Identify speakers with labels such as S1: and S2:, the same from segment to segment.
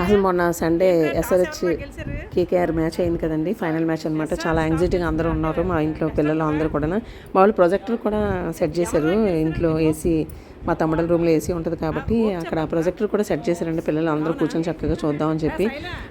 S1: అసలు మొన్న Sunday SRH KKR match అయింది కదండి ఫైనల్ మ్యాచ్ అనమాట చాలా యాంగ్జైటీగా అందరూ ఉన్నారు మా ఇంట్లో పిల్లలు అందరూ కూడా మా వాళ్ళు ప్రొజెక్టర్ కూడా సెట్ చేశారు ఇంట్లో ఏసీ మా తమ్ముడల రూమ్లో ఏసీ ఉంటుంది కాబట్టి అక్కడ ప్రొజెక్టర్ కూడా సెట్ చేశారండి. పిల్లలు అందరూ కూర్చొని చక్కగా చూద్దామని చెప్పి.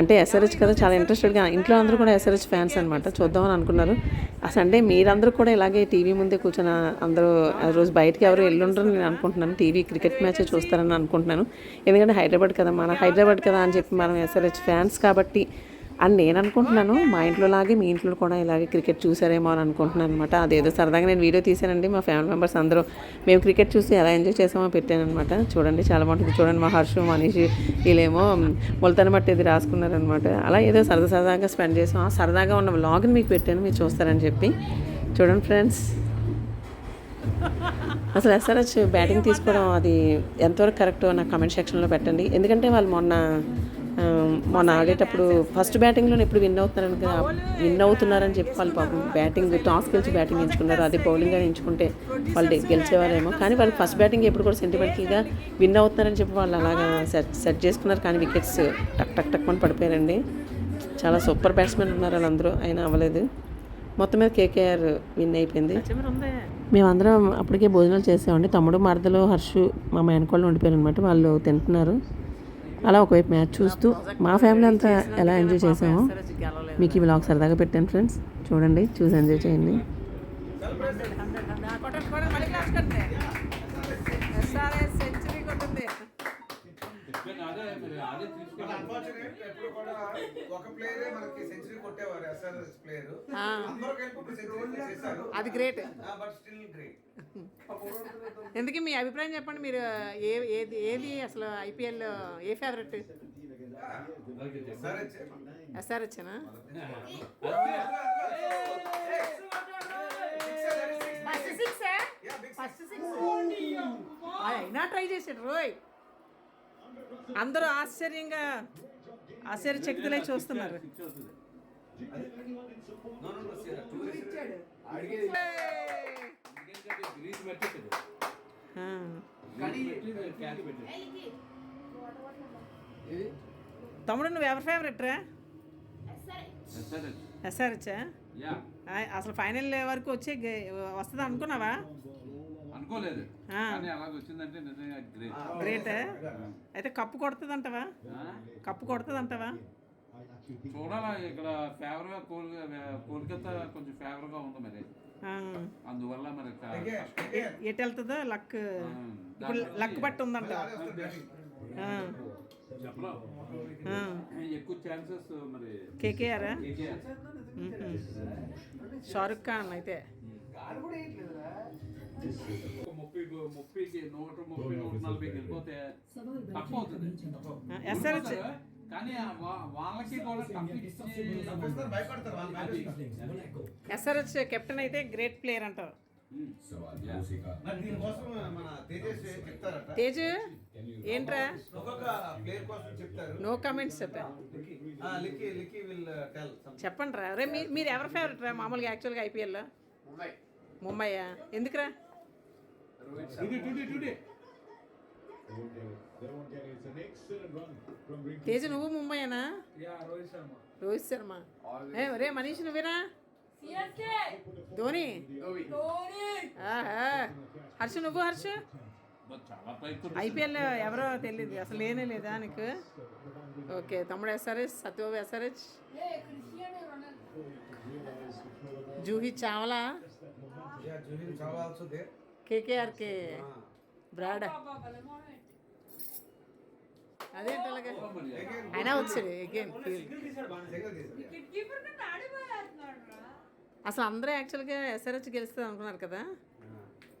S1: అంటే ఎస్ఆర్హెచ్ కదా చాలా ఇంట్రెస్టెడ్గా ఇంట్లో అందరూ కూడా ఎస్ఆర్హెచ్ ఫ్యాన్స్ అనమాట చూద్దామని అనుకున్నారు. ఆ సండే మీరందరూ కూడా ఇలాగే టీవీ ముందే కూర్చొని అందరూ ఆ రోజు బయటికి ఎవరు వెళ్ళుంటారని నేను అనుకుంటున్నాను. టీవీ క్రికెట్ మ్యాచ్ చూస్తారని అనుకుంటున్నాను. ఎందుకంటే హైదరాబాద్ కదా మన హైదరాబాద్ కదా అని చెప్పి మనం ఎస్ఆర్హెచ్ ఫ్యాన్స్ కాబట్టి అని నేను అనుకుంటున్నాను. మా ఇంట్లో లాగే మీ ఇంట్లో కూడా ఇలాగే క్రికెట్ చూసారేమో అని అనుకుంటున్నాను అనమాట అదేదో సరదాగా నేను వీడియో తీసానండి మా ఫ్యామిలీ మెంబర్స్ అందరూ మేము క్రికెట్ చూసి ఎలా ఎంజాయ్ చేసామో పెట్టాను అనమాట చూడండి చాలా బాగుంటుంది. చూడండి మా హర్షు మనీష్ వీళ్ళేమో మొలతన బట్టి ఇది రాసుకున్నారనమాట అలా ఏదో సరదా సరదాగా స్పెండ్ చేసాం. ఆ సరదాగా ఉన్న వ్లాగ్ని మీకు పెట్టాను మీరు చూస్తారని చెప్పి. చూడండి ఫ్రెండ్స్. అసలు ఎస్ఆర్హెచ్ బ్యాటింగ్ తీసుకోవడం అది ఎంతవరకు కరెక్టో నాకు కమెంట్ సెక్షన్లో పెట్టండి. ఎందుకంటే వాళ్ళు మొన్న మొన్న ఆడేటప్పుడు ఫస్ట్ బ్యాటింగ్లో ఎప్పుడు విన్ అవుతున్నారని కదా విన్ అవుతున్నారని చెప్పి వాళ్ళు పాపం. బ్యాటింగ్ టాస్ గెలిచి బ్యాటింగ్ ఎంచుకున్నారు. అదే బౌలింగ్గా ఎంచుకుంటే వాళ్ళు గెలిచేవారేమో. కానీ వాళ్ళు ఫస్ట్ బ్యాటింగ్ ఎప్పుడు కూడా సెంటిమెంటల్గా విన్ అవుతున్నారని చెప్పి వాళ్ళు అలాగా సెట్ సెట్ చేసుకున్నారు. కానీ వికెట్స్ టక్ టక్ టక్ అని పడిపోయారండి. చాలా సూపర్ బ్యాట్స్మెన్ ఉన్నారు వాళ్ళందరూ. అయినా అవ్వలేదు. మొత్తం మీద కేకేఆర్ విన్ అయిపోయింది. మేమందరం అప్పటికే భోజనాలు చేసామండి తమ్ముడు మరదలు హర్షు మా మేనకోళ్ళు ఉండిపోయారు అనమాట వాళ్ళు తింటున్నారు. అలా ఒకవైపు మ్యాచ్ చూస్తూ మా ఫ్యామిలీ అంతా ఎలా ఎంజాయ్ చేసామో మీకు ఈ బ్లాగ్ సరదాగా పెట్టాను ఫ్రెండ్స్. చూడండి చూసి ఎంజాయ్ చేయండి.
S2: సెంచరీ కొట్టింది.
S3: ఎప్పుడు కూడా ఒక ప్లేయరే మనకి సెంచరీ కొట్టేవారు ఎస్ఆర్ఎస్ ప్లేయర్ అందరూ కలిపి ఇప్పుడు సెంచరీ చేశారు
S2: అది గ్రేట్
S3: బట్ స్టిల్ గ్రేట్
S2: ఎందుకు మీ అభిప్రాయం చెప్పండి మీరు ఏ ఏది ఏది అసలు ఐపీఎల్ ఏ ఫేవరెట్ ఎస్ఆర్హెచ్నా అయినా ట్రై చేసాడు రోయ్. అందరూ ఆశ్చర్యంగా ఆశ్చర్యచకితులై చూస్తున్నారు. తమ్ముడు నువ్వు ఎవరి ఫేవరెట్ రా? ఎస్ఆర్హెచ్ అసలు ఫైనల్ వరకు వచ్చి వస్తుంది అనుకున్నావా?
S4: అనుకోలేదు. కానీ అలాగ వచ్చిందంటే నిజంగా గ్రేట్
S2: గ్రేట్ అయితే కప్పు కొడుతుంది అంటవా కప్పు కొడుతుంది అంటవా
S4: చూడాలా ఇక్కడ ఫేవర్గా కోల్ కోల్కతా కొంచెం ఫేవర్గా ఉంది మరి. అందువల్ల మరి
S2: ఎటు వెళ్తుందో లక్ లక్ బట్టి. ఉందంట.
S4: ఎక్కువ ఛాన్సెస్ మరి
S2: కేకేఆర్. షారుఖ్ ఖాన్ అయితే.
S4: ముప్పై ముప్పైకి నూట ముప్పై నూట నలభై వెళ్ళిపోతే తక్కువ అవుతుంది.
S2: ఎస్ఆర్హెచ్
S4: కానీ వాళ్ళకి కూడా
S2: కెప్టెన్ అయితే గ్రేట్ ప్లేయర్ అంటారు.
S3: చెప్తారట.
S2: తేజు ఏంట్రా?
S3: ఒక్కొక్క ప్లేయర్ కోసం చెప్తారు.
S2: నో కమెంట్స్ చెప్పా.
S3: ఆ, లిక్కీ లిక్కీ విల్ టెల్
S2: చెప్పండి రా రే మీ మీరు ఎవరి ఫేవరెట్ రా? మామూలుగా యాక్చువల్గా ఐపీఎల్లో ముంబైయా? ఎందుకురా?
S4: టుడే టుడే టుడే
S2: తేజు నువ్వు ముంబైనా రోహిత్ శర్మ ఏ రే మనీష్ నువ్వేనా ధోని ఆహా. హర్ష నువ్వు హర్ష
S4: మరి చాలా పైకి
S2: ఐపీఎల్ ఎవరో తెలియదు అసలు లేనే లేదా నీకు ఓకే తమ్ముడు SRH Satyababu SRH Juhi Chawla
S3: yeah జూహిల్ చావా ఆల్సో దే
S2: కేకేఆర్కే బ్రాడ్. అదే అలాగే అయినా వచ్చాడు అగైన్ అసలు అందరూ యాక్చువల్గా ఎస్ఆర్హెచ్ గెలుస్తుంది అనుకున్నారు కదా?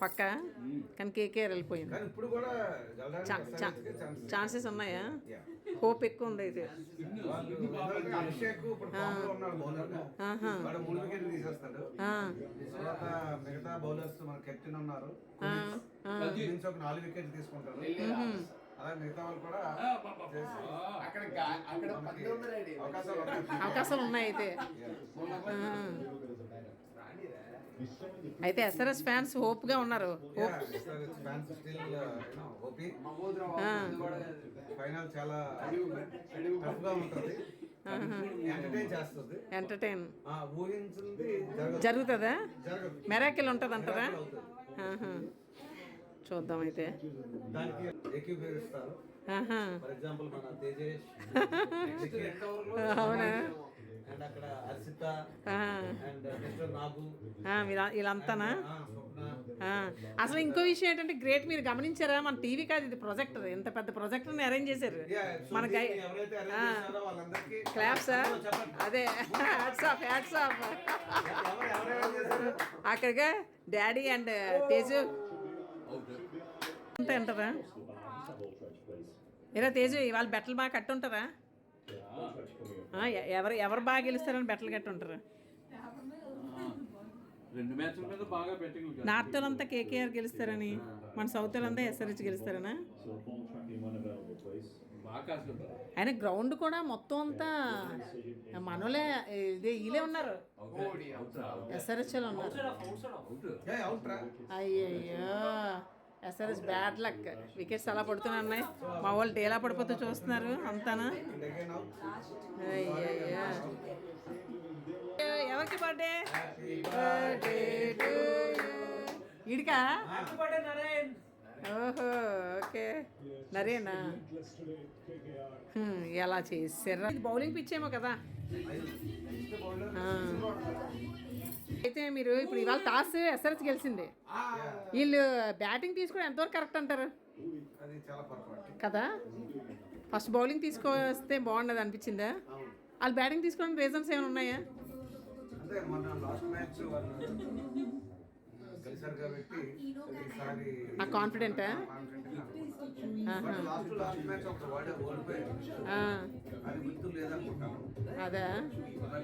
S2: పక్క? కానీ కేకేఆర్ వెళ్ళిపోయింది ఛాన్సెస్ ఉన్నాయా. హోప్ ఎక్కువ ఉంది అయితే.
S3: వాళ్ళు ఎందుకంటే అభిషేక్ ఇప్పుడు ఫామ్లో ఉన్నాడు బౌలర్గా
S2: ఆహా.
S3: వాడు మూడు వికెట్లు తీసేస్తాడు.
S2: ఆ,
S3: తర్వాత మిగతా బౌలర్స్ మన కెప్టెన్ ఉన్నారు.
S2: ఆ, ఆ.
S3: నుంచి ఒక నాలుగు వికెట్లు తీసుకుంటారు అలా మిగతా వాళ్ళు కూడా చేసి అవకాశాలు ఉన్నాయి.
S2: అవకాశాలు ఉన్నాయి అయితే. అయితే ఎస్ఆర్ఎస్ ఫ్యాన్స్ హోప్గా ఉన్నారు.
S3: Uh, ఎంటర్టైన్ జరగదు.
S2: జరుగుతుందా? మెరాకిల్ ఉంటుంది అంటారా. చూద్దాం అయితే.
S3: దానికి ఏకీభవిస్తారు
S2: ఆహా.
S3: ఫర్ ఎగ్జాంపుల్ మన తేజేష్.
S2: అవునా?
S3: అండ్ అక్కడ. అండ్ నాగు.
S2: వీళ్ళంతానా? అసలు ఇంకో విషయం ఏంటంటే గ్రేట్ మీరు గమనించారా? మన టీవీ కాదు ఇది ప్రొజెక్టర్. ఇంత పెద్ద ప్రొజెక్టర్ని అరేంజ్ చేశారు. మన గై క్లాప్స్ అదే. హ్యాట్స్ ఆఫ్ హ్యాట్స్ ఆఫ్ అక్కడిగా డాడీ అండ్ తేజు అంతే అంటారా ఇరా తేజు ఇవాళ బెట్టలు బాగా కట్టుంటారా? ఎవరు ఎవరు బాగా గెలుస్తారని బెట్టలు కట్టుంటారా
S4: రెండు మ్యాచ్ల మీద బాగా బెట్టింగ్
S2: నార్త్ అంతా కేకేఆర్ గెలుస్తారని మన సౌత్ అంతా ఎస్ఆర్హెచ్ గెలుస్తారనా? ఆయన గ్రౌండ్ కూడా మొత్తం అంతా మనోలే ఇదే వీళ్ళే ఉన్నారు. ఎస్ఆర్హెచ్లో ఉన్నారు. అయ్యయ్యో ఎస్ఆర్ఎస్ బ్యాడ్ లక్. వికెట్స్ అలా పడుతున్నాయి మా వాళ్ళు డేలా పడిపోతూ చూస్తున్నారు అంతానా? బర్త్డే ఇడికా? ఓహో ఓకే. నరేనా? ఎలా చేసారా ఇది బౌలింగ్ పిచ్ ఏమో కదా. అయితే మీరు ఇప్పుడు ఇవాళ టాస్ ఎస్ఆర్ఎస్ గెలిచింది. వీళ్ళు బ్యాటింగ్ తీసుకోవడం ఎంతవరకు కరెక్ట్ అంటారు? కదా? ఫస్ట్ బౌలింగ్ తీసుకొస్తే బాగుండదు అనిపించిందా? వాళ్ళు బ్యాటింగ్ తీసుకోవడానికి రీజన్స్ ఏమైనా ఉన్నాయా?
S3: అంటే మొన్న లాస్ట్ మ్యాచ్ వాళ్ళు కలిసారు కాబట్టి ఈసారి
S2: ఆ కాన్ఫిడెంటా
S3: లాస్ట్ లాస్ట్ మ్యాచ్ ఒక వాడే ఓడిపోయారు అది గుర్తు లేదనుకుంటాను.
S2: అదా?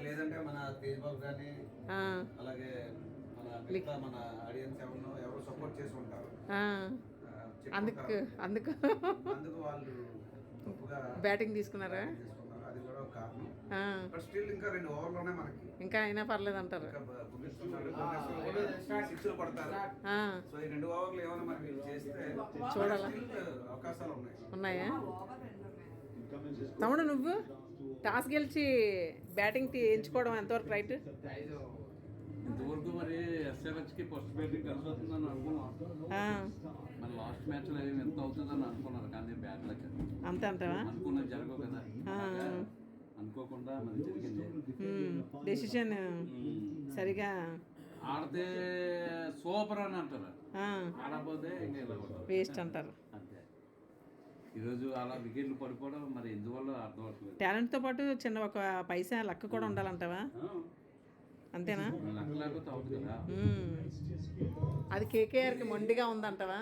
S3: లేదంటే మన తేజ్ బాబు కానీ అలాగే మన ఆడియన్స్ ఎవరినో ఎవరు సపోర్ట్ చేసి ఉంటారు.
S2: అందుకు అందుకు.
S3: అందుకు వాళ్ళు
S2: బ్యాటింగ్ తీసుకున్నారా.
S3: అది కూడా ఒక కారణం. స్టిల్ ఇంకా రెండు ఓవర్లోనే మనకి.
S2: ఇంకా అయినా పర్లేదు అంటారు
S3: ఇంకా భువనేశ్వర్ భువనేశ్వర్ కూడా సిక్స్లు పడతారు.
S2: ఆ,
S3: సో ఈ రెండు ఓవర్లు ఏమైనా వీళ్ళు చేస్తే
S2: చూడాలా?
S3: అవకాశాలు ఉన్నాయి.
S2: ఉన్నాయా? తమ్ముడు నువ్వు టాస్ గెలిచి బ్యాటింగ్ ఎంచుకోవడం ఎంతవరకు రైట్?
S4: ఇంతవరకు మరి ఎస్ఆర్హెచ్కి ఫస్ట్ బ్యాటింగ్ కలిసి వస్తుందని అనుకున్నాం.
S2: ఆ,
S4: మరి లాస్ట్ మ్యాచ్లో ఎంత అవుతుందని అనుకున్నారు కానీ బ్యాట్ లెక్క
S2: అంతే అంటావా
S4: అనుకున్నది జరగవు కదా. అనుకోకుండా మరి జరిగింది.
S2: డెసిషన్ సరిగా
S4: ఆడితే సూపర్ అని అంటారు.
S2: ఆ,
S4: ఆడకపోతే ఇంకా ఇలా ఉంటుంది.
S2: వేస్ట్ అంటారు.
S4: అంతే. ఈరోజు అలా వికెట్లు పడిపోవడం మరి ఎందువల్ల అర్థం అవట్లేదు.
S2: టాలెంట్తో పాటు చిన్న ఒక పైసా లక్క కూడా ఉండాలంటావా? అంతేనా?
S4: లెక్క లేకపోతే అవుతుంది కదా.
S2: మ్మ్. అది కేకేఆర్కి మొండిగా ఉందంటావా?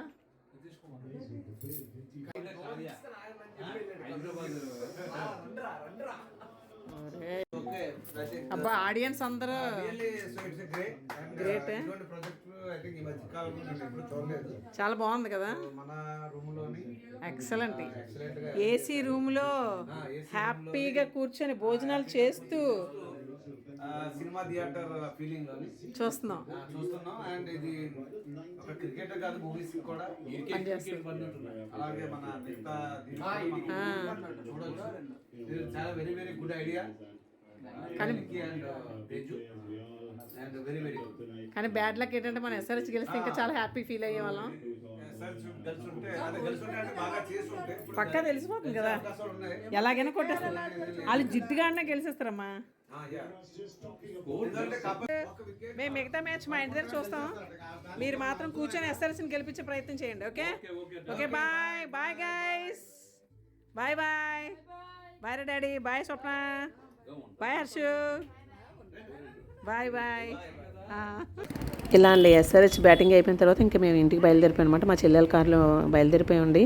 S2: ఒరే. అబ్బా ఆడియన్స్ అందరూ
S3: గ్రేట్
S2: Great, eh?
S3: చూడలేదు.
S2: చాలా బాగుంది కదా?
S3: రూమ్
S2: ఎక్సలెంట్ ఏసీ రూమ్లో హ్యాపీగా కూర్చొని భోజనాలు చేస్తూ
S3: సినిమా థియేటర్ ఫీలింగ్
S2: చూస్తున్నాం.
S3: చూస్తున్నాం. అండ్ ఇది ఒక క్రికెటర్ కాదు మూవీస్ కూడా. అలాగే మన మిగతా చూడొచ్చు. చాలా వెరీ వెరీ గుడ్ ఐడియా
S2: కానీ బ్యాడ్ లక్ ఏంటంటే మనం ఎస్ఆర్హెచ్ గెలిస్తే ఇంకా చాలా హ్యాపీ ఫీల్ అయ్యే వాళ్ళం. పక్కా తెలిసిపోతుంది కదా. ఎలాగైనా కొట్టేస్తారు. వాళ్ళు గెలిచేస్తారమ్మా.
S3: కాకపోతే ఒక వికెట్
S2: మేము మిగతా మ్యాచ్ మా ఇంటి దగ్గర చూస్తాం. మీరు మాత్రం కూర్చొని ఎస్ఆర్ఎస్ని గెలిపించే ప్రయత్నం చేయండి okay? Okay bye. Bye guys bye bye. Bye రే daddy. Bye Swapna. Bye Harshu. Bye bye. ఇలా అండి ఎస్ఆర్హెచ్ బ్యాటింగ్ అయిపోయిన తర్వాత ఇంకా మేము ఇంటికి బయలుదేరిపోయాం అనమాట మా చెల్లెల కారులో బయలుదేరిపోయి ఉండి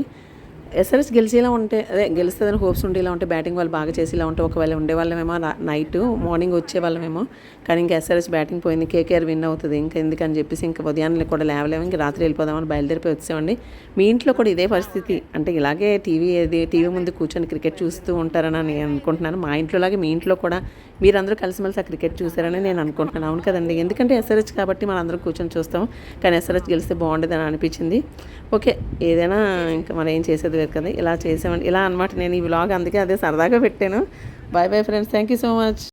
S1: ఎస్ఆర్ఎస్ గెలిచేలా ఉంటే అదే గెలుస్తుందని హోప్స్ ఉండేలా ఉంటే బ్యాటింగ్ వాళ్ళు బాగా చేసేలా ఉంటే ఒకవేళ ఉండేవాళ్ళమేమో నైట్ మార్నింగ్ వచ్చేవాళ్ళమేమో కానీ ఇంకా ఎస్ఆర్ఎస్ బ్యాటింగ్ పోయింది కేకేఆర్ విన్ అవుతుంది ఇంకా ఎందుకని చెప్పేసి ఇంకా ఉదయాన్నే కూడా లేవలేము ఇంకా రాత్రి వెళ్ళిపోదామని బయలుదేరిపోయి వచ్చామండి మీ ఇంట్లో కూడా ఇదే పరిస్థితి అంటే ఇలాగే టీవీ ఏది టీవీ ముందు కూర్చొని క్రికెట్ చూస్తూ ఉంటారని నేను అనుకుంటున్నాను. మా ఇంట్లో లాగే మీ ఇంట్లో కూడా మీరందరూ కలిసిమెలిసి ఆ క్రికెట్ చూసారని నేను అనుకుంటున్నాను. అవును కదండి ఎందుకంటే ఎస్ఆర్ఎస్ కాబట్టి మనం అందరం కూర్చొని చూస్తాం కానీ ఎస్ఆర్ఎస్ గెలిస్తే బాగుండేది అనిపించింది. ఓకే ఏదైనా ఇంకా మనం ఏం చేసేది లేదు కదా ఇలా చేసామండి ఇలా అనమాట నేను ఈ వ్లాగ్ అందుకే అదే సరదాగా పెట్టాను. Bye bye friends thank you so much